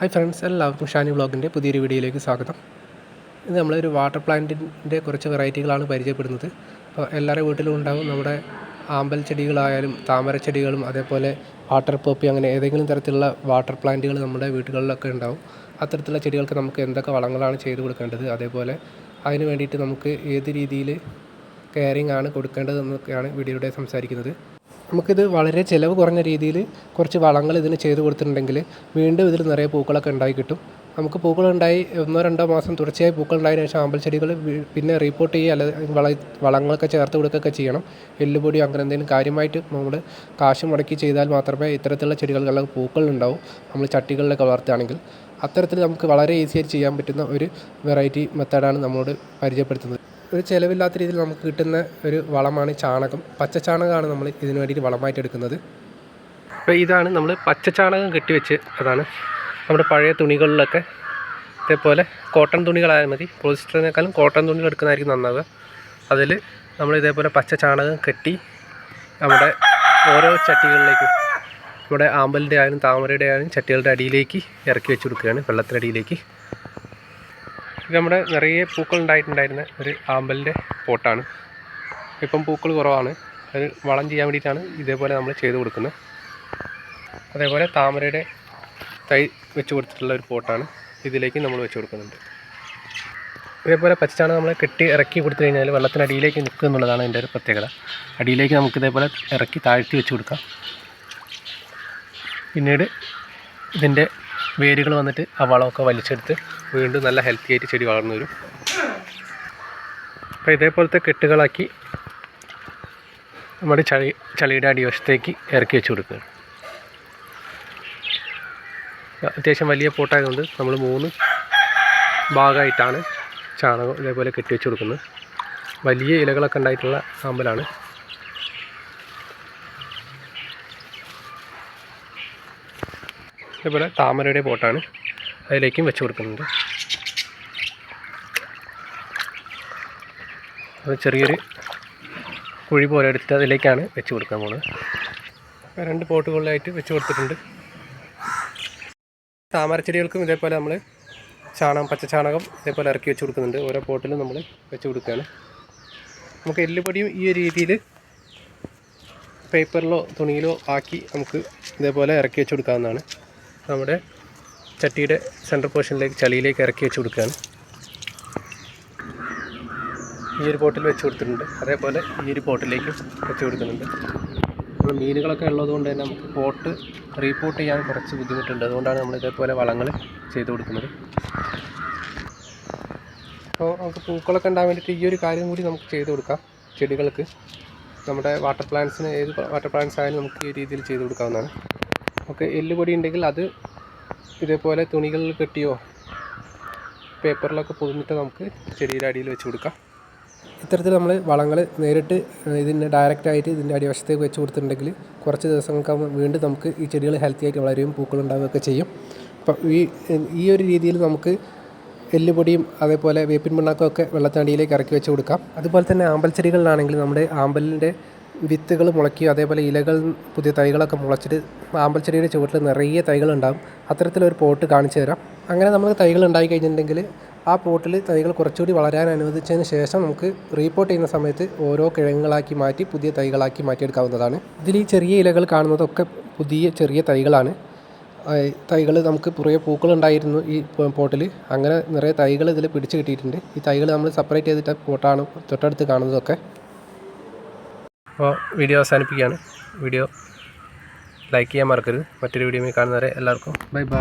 Hi friends എല്ലാവർക്കും ഷാനി വ്ളോഗിന്റെ പുതിയൊരു വീഡിയോയിലേക്ക് സ്വാഗതം. ഇത് നമ്മളൊരു വാട്ടർ പ്ലാന്റിന്റെ കുറച്ച് വെറൈറ്റികളാണ് പരിചയപ്പെടുന്നത്. അപ്പോൾ എല്ലാവരുടെ വീട്ടിലും ഉണ്ടാകും നമ്മുടെ ആമ്പൽ ചെടികളായാലും താമര ചെടികളും അതേപോലെ വാട്ടർ പോപ്പി അങ്ങനെ ഏതെങ്കിലും തരത്തിലുള്ള വാട്ടർ പ്ലാന്റുകൾ നമ്മുടെ വീടുകളിലൊക്കെ ഉണ്ടാവും. അത്തരത്തിലുള്ള ചെടികൾക്ക് നമുക്ക് എന്തൊക്കെ വളങ്ങളാണ് ചെയ്ത് കൊടുക്കേണ്ടത് അതേപോലെ അതിന് വേണ്ടിയിട്ട് നമുക്ക് ഏത് രീതിയിൽ കെയറിംഗ് ആണ് കൊടുക്കേണ്ടതെന്നൊക്കെയാണ് വീഡിയോയുടെ സംസാരിക്കുന്നത്. നമുക്കിത് വളരെ ചിലവ് കുറഞ്ഞ രീതിയിൽ കുറച്ച് വളങ്ങൾ ഇതിന് ചെയ്ത് കൊടുത്തിട്ടുണ്ടെങ്കിൽ വീണ്ടും ഇതിൽ നിറയെ പൂക്കളൊക്കെ ഉണ്ടായി കിട്ടും. നമുക്ക് പൂക്കളുണ്ടായി ഒന്നോ രണ്ടോ മാസം തുടർച്ചയായി പൂക്കളുണ്ടായതിനു ശേഷം ആമ്പൽ ചെടികൾ പിന്നെ റിപ്പോർട്ട് ചെയ്യുക അല്ല വള വളങ്ങളൊക്കെ ചേർത്ത് കൊടുക്കുകയൊക്കെ ചെയ്യണം. എല്ലുപൊടിയോ അങ്ങനെ എന്തെങ്കിലും കാര്യമായിട്ട് നമ്മൾ കാശ് മുടക്കി ചെയ്താൽ മാത്രമേ ഇത്തരത്തിലുള്ള ചെടികൾക്കുള്ള പൂക്കൾ ഉണ്ടാവും. നമ്മൾ ചട്ടികളിലൊക്കെ വളർത്തുകയാണെങ്കിൽ അത്തരത്തിൽ നമുക്ക് വളരെ ഈസിയായിട്ട് ചെയ്യാൻ പറ്റുന്ന ഒരു വെറൈറ്റി മെത്തേഡാണ് നമ്മളോട് പരിചയപ്പെടുത്തുന്നത്. ഒരു ചിലവില്ലാത്ത രീതിയിൽ നമുക്ക് കിട്ടുന്ന ഒരു വളമാണ് ചാണകം. പച്ച ചാണകമാണ് നമ്മൾ ഇതിന് വേണ്ടിയിട്ട് വളമായിട്ട് എടുക്കുന്നത്. അപ്പോൾ ഇതാണ് നമ്മൾ പച്ച ചാണകം കെട്ടിവെച്ച് അതാണ് നമ്മുടെ പഴയ തുണികളിലൊക്കെ ഇതേപോലെ കോട്ടൺ തുണികളായാൽ മതി. പോളിസ്റ്ററിനേക്കാളും കോട്ടൺ തുണികൾ എടുക്കുന്നതായിരിക്കും നന്നാവുക. അതിൽ നമ്മൾ ഇതേപോലെ പച്ച ചാണകം കെട്ടി നമ്മുടെ ഓരോ ചട്ടികളിലേക്കും നമ്മുടെ ആമ്പലിന്റെ ആയാലും താമരയുടെ ആയാലും ചട്ടികളുടെ അടിയിലേക്ക് ഇറക്കി വെച്ച് കൊടുക്കുകയാണ്. വെള്ളത്തിനടിയിലേക്ക്. ഇത് നമ്മുടെ നിറയെ പൂക്കൾ ഉണ്ടായിട്ടുണ്ടായിരുന്ന ഒരു ആമ്പലിന്റെ പോട്ടാണ്. ഇപ്പം പൂക്കൾ കുറവാണ്. അത് വളം ചെയ്യാൻ വേണ്ടിയിട്ടാണ് ഇതേപോലെ നമ്മൾ ചെയ്ത് കൊടുക്കുന്നത്. അതേപോലെ താമരയുടെ തൈ വെച്ച് കൊടുത്തിട്ടുള്ള ഒരു പോട്ടാണ് ഇതിലേക്ക് നമ്മൾ വെച്ച് കൊടുക്കുന്നുണ്ട്. ഇതേപോലെ പച്ചാണ് നമ്മൾ കെട്ടി ഇറക്കി കൊടുത്തു കഴിഞ്ഞാൽ വെള്ളത്തിനടിയിലേക്ക് നിൽക്കുക എന്നുള്ളതാണ് എന്റെ ഒരു പ്രത്യേകത. അടിയിലേക്ക് നമുക്ക് ഇതേപോലെ ഇറക്കി താഴ്ത്തി വെച്ച് കൊടുക്കാം. പിന്നീട് ഇതിന്റെ വേരുകൾ വന്നിട്ട് ആ വളമൊക്കെ വലിച്ചെടുത്ത് വീണ്ടും നല്ല ഹെൽത്തി ആയിട്ട് ചെടി വളർന്നു വരും. അപ്പോൾ ഇതേപോലത്തെ കെട്ടുകളാക്കി നമ്മുടെ ചളി ചളിയുടെ അടിവശത്തേക്ക് ഇറക്കി വെച്ച് കൊടുക്കുകയാണ്. അത്യാവശ്യം വലിയ പോട്ടായതുകൊണ്ട് നമ്മൾ മൂന്ന് ഭാഗമായിട്ടാണ് ചാണകം ഇതേപോലെ കെട്ടിവെച്ച് കൊടുക്കുന്നത്. വലിയ ഇലകളൊക്കെ ഉണ്ടായിട്ടുള്ള ആമ്പലാണ് ഇതേപോലെ താമരയുടെ പോട്ടാണ് അതിലേക്കും വെച്ച് കൊടുക്കുന്നുണ്ട്. അത് ചെറിയൊരു കുഴി പോലെ എടുത്തിട്ട് അതിലേക്കാണ് വെച്ച് കൊടുക്കാൻ പോകുന്നത്. രണ്ട് പോട്ടുകളിലായിട്ട് വെച്ച് കൊടുത്തിട്ടുണ്ട്. താമരച്ചെടികൾക്കും ഇതേപോലെ നമ്മൾ ചാണകം പച്ച ചാണകം ഇതേപോലെ ഇറക്കി വെച്ച് കൊടുക്കുന്നുണ്ട്. ഓരോ പോട്ടിലും നമ്മൾ വെച്ച് കൊടുക്കുകയാണ്. നമുക്ക് എല്ലുപൊടിയും ഈ ഒരു രീതിയിൽ പേപ്പറിലോ തുണിയിലോ ആക്കി നമുക്ക് ഇതേപോലെ ഇറക്കി വെച്ച് കൊടുക്കാവുന്നതാണ്. നമ്മുടെ ചട്ടിയുടെ സെന്റർ പോർഷനിലേക്ക് ചളിയിലേക്ക് ഇറക്കി വെച്ച് കൊടുക്കുകയാണ്. ഈ ഒരു പോട്ടിൽ വെച്ച് കൊടുത്തിട്ടുണ്ട്. അതേപോലെ ഈ ഒരു പോട്ടിലേക്കും വെച്ച് കൊടുക്കുന്നുണ്ട്. നമ്മൾ മീനുകളൊക്കെ ഉള്ളതുകൊണ്ട് തന്നെ നമുക്ക് പോട്ട് റീപോർട്ട് ചെയ്യാൻ കുറച്ച് ബുദ്ധിമുട്ടുണ്ട്. അതുകൊണ്ടാണ് നമ്മൾ ഇതേപോലെ വളങ്ങൾ ചെയ്ത് കൊടുക്കുന്നത്. അപ്പോൾ നമുക്ക് പൂക്കളൊക്കെ ഉണ്ടാകാൻ വേണ്ടിയിട്ട് ഈ ഒരു കാര്യം കൂടി നമുക്ക് ചെയ്ത് കൊടുക്കാം. ചെടികൾക്ക് നമ്മുടെ വാട്ടർ പ്ലാന്റ്സിന് ഏത് വാട്ടർ പ്ലാന്റ്സ് ആയാലും നമുക്ക് ഈ രീതിയിൽ ചെയ്ത് കൊടുക്കാവുന്നതാണ്. നമുക്ക് എല്ലുപൊടി ഉണ്ടെങ്കിൽ അത് ഇതേപോലെ തുണികളിൽ കെട്ടിയോ പേപ്പറിലൊക്കെ പൊതിഞ്ഞിട്ട് നമുക്ക് ചെടിയുടെ അടിയിൽ വെച്ച് കൊടുക്കാം. ഇത്തരത്തിൽ നമ്മൾ വളങ്ങൾ നേരിട്ട് ഇതിന്റെ ഡയറക്റ്റായിട്ട് ഇതിന്റെ അടിവശത്തേക്ക് വെച്ച് കൊടുത്തിട്ടുണ്ടെങ്കിൽ കുറച്ച് ദിവസങ്ങൾക്ക് വീണ്ടും നമുക്ക് ഈ ചെടികൾ ഹെൽത്തി ആയിട്ട് വളരുകയും പൂക്കളുണ്ടാവുകയൊക്കെ ചെയ്യും. അപ്പം ഈ ഈ ഒരു രീതിയിൽ നമുക്ക് എല്ലുപൊടിയും അതേപോലെ വേപ്പിൻ പിണ്ണാക്കമൊക്കെ വെള്ളത്തിനടിയിലേക്ക് ഇറക്കി വെച്ച് കൊടുക്കാം. അതുപോലെ തന്നെ ആമ്പൽ ചെടികളിലാണെങ്കിൽ നമ്മുടെ ആമ്പലിന്റെ വിത്തുകൾ മുളയ്ക്കുകയും അതേപോലെ ഇലകൾ പുതിയ തൈകളൊക്കെ മുളച്ചിട്ട് ആമ്പൽ ചെടിയുടെ ചുവട്ടിൽ നിറയെ തൈകളുണ്ടാകും അത്തരത്തിലൊരു പോട്ട് കാണിച്ചു തരാം. അങ്ങനെ നമ്മൾ തൈകൾ ഉണ്ടായി കഴിഞ്ഞിട്ടുണ്ടെങ്കിൽ ആ പോട്ടിൽ തൈകൾ കുറച്ചുകൂടി വളരാൻ അനുവദിച്ചതിന് ശേഷം നമുക്ക് റീപോർട്ട് ചെയ്യുന്ന സമയത്ത് ഓരോ കിഴങ്ങുകളാക്കി മാറ്റി പുതിയ തൈകളാക്കി മാറ്റിയെടുക്കാവുന്നതാണ്. ഇതിൽ ഈ ചെറിയ ഇലകൾ കാണുന്നതൊക്കെ പുതിയ ചെറിയ തൈകളാണ്. തൈകൾ നമുക്ക് കുറേ പൂക്കളുണ്ടായിരുന്നു ഈ പോട്ടിൽ അങ്ങനെ നിറയെ തൈകൾ ഇതിൽ പിടിച്ച് കിട്ടിയിട്ടുണ്ട്. ഈ തൈകൾ നമ്മൾ സെപ്പറേറ്റ് ചെയ്തിട്ട് പോട്ടാണ് തൊട്ടടുത്ത് കാണുന്നതൊക്കെ. അപ്പോൾ വീഡിയോ അവസാനിപ്പിക്കുകയാണ്. വീഡിയോ ലൈക്ക് ചെയ്യാൻ മറക്കരുത്. മറ്റൊരു വീഡിയോ കാണുന്നവരെ എല്ലാവർക്കും ബൈ ബൈ